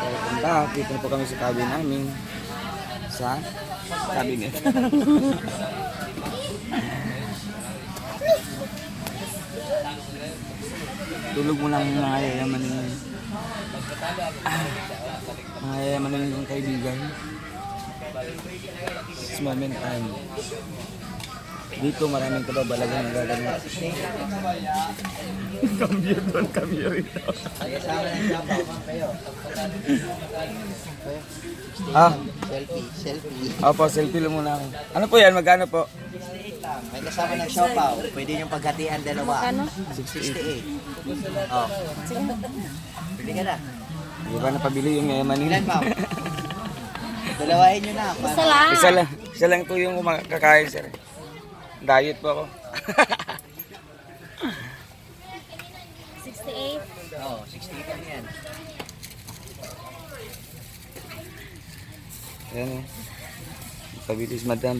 Welcome back. Dito po kami sa cabin namin. Sa cabinet. Tulog mo lang mga yayaman yun. Ah, mga yayaman yun yung kaibigan. It's moment time. Dito maraming kababalagan na gaganap. Cambio doon, cambio rito. ah, Selfie, selfie. opo, selfie lang muna ako. Ano po yan? Magkano po? May kasama ng siopaw. Pwede niyong paghatian dalawa. Ano? 68. Oh. Pwede ka na. Di ba napabili yung yayaman Ilan, nila? ma'am? Dalawahin niyo na. Isa lang. Isa lang. Isa lang to yung kakain, sir. Diet po ako. 68. Oo, 68 lang yan. Ayan eh. Pabili si madam.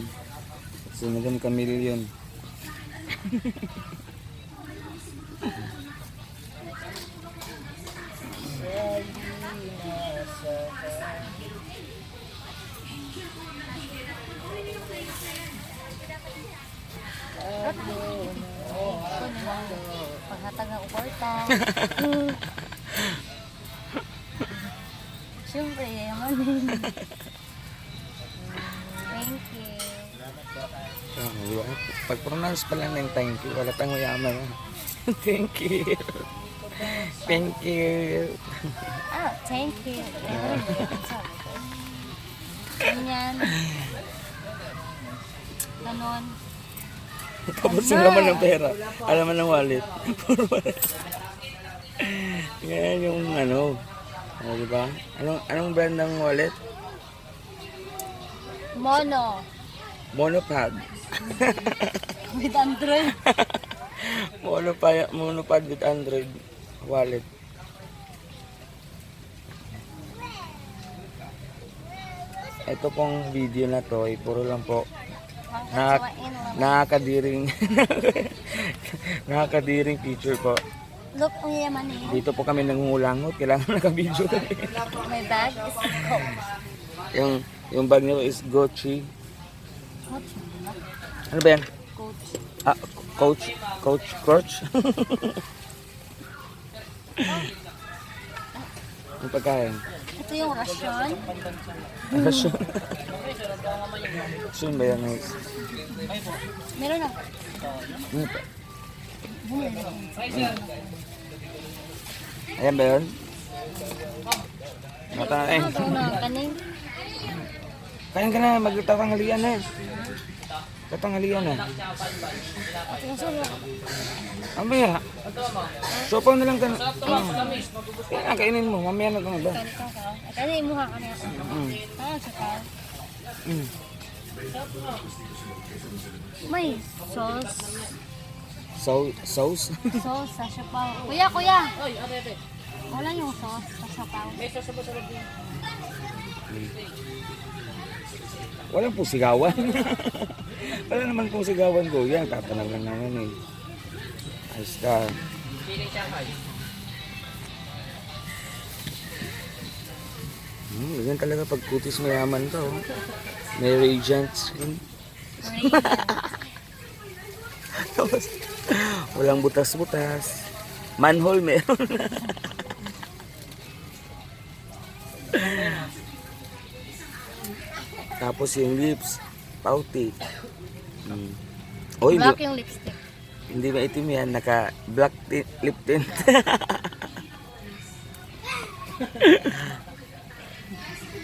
Si madam Camille yun. Paghatag ng uporta. Siyempre, yaman din. Thank you. Ah, diba? Pag-pronounce pa lang ng thank you, wala tang mayaman. ah. thank you. Thank you. Ah, thank you. Ganyan. Ganon. Tapos yung laman ng pera. Alaman ng wallet. Ngayon yung ano. Oh, di ba? Anong, anong brand ng wallet? Mono. Monopod. With Android. monopod, monopod with Android wallet. Ito pong video na to ay puro lang po na, nakakadiring nakakadiring picture po. Look, ang yaman eh. Dito po kami nangungulangot, kailangan naka-video kami. My bag is Coach. yung yung bag niyo is Gucci. Coach. Ano ba yan? Coach. Ah, coach, coach, coach. yung pagkain. Ito yung rasyon. Rasyon. Rasyon ba yan? Meron na. Ano pa? Ayan ba yun? Ito na. Kanin. Kain ka na, magtatanghalian na. Tatanghalian na. Mamaya. Sopaw na lang ka na. Kaya kainin mo, mamaya na ka na ba? Kanin ka ka. Kanin mo ha kanya. Mm. Ah, saka. Mm. May sauce. So, sauce? Sauce sa sipaw. Kuya, kuya. Wala yung sauce sa sipaw. Walang po sigawan. Wala naman pong sigawan ko. Yan, tatanang lang naman eh. Ayos ka. Hmm, ganyan talaga pag kutis mayaman ka. Oh. May radiant skin. Tapos, walang butas-butas. Manhole meron. Tapos yung lips, pouty. Hmm. Oh, hindi, Black yung lipstick. hindi ba itim yan? Naka black ti- lip tint.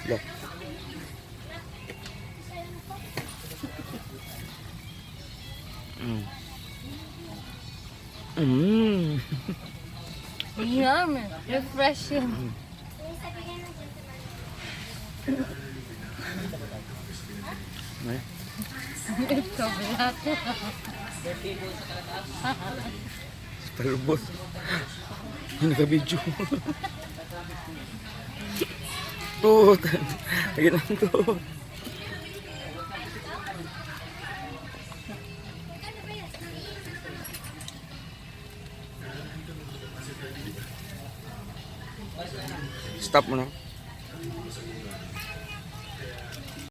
Look. Mm. Mm. Yum. Refreshing. Eh? Ito, black. Palubot. Yung naka-video. Tut. Lagi ng tut. Stop mo na.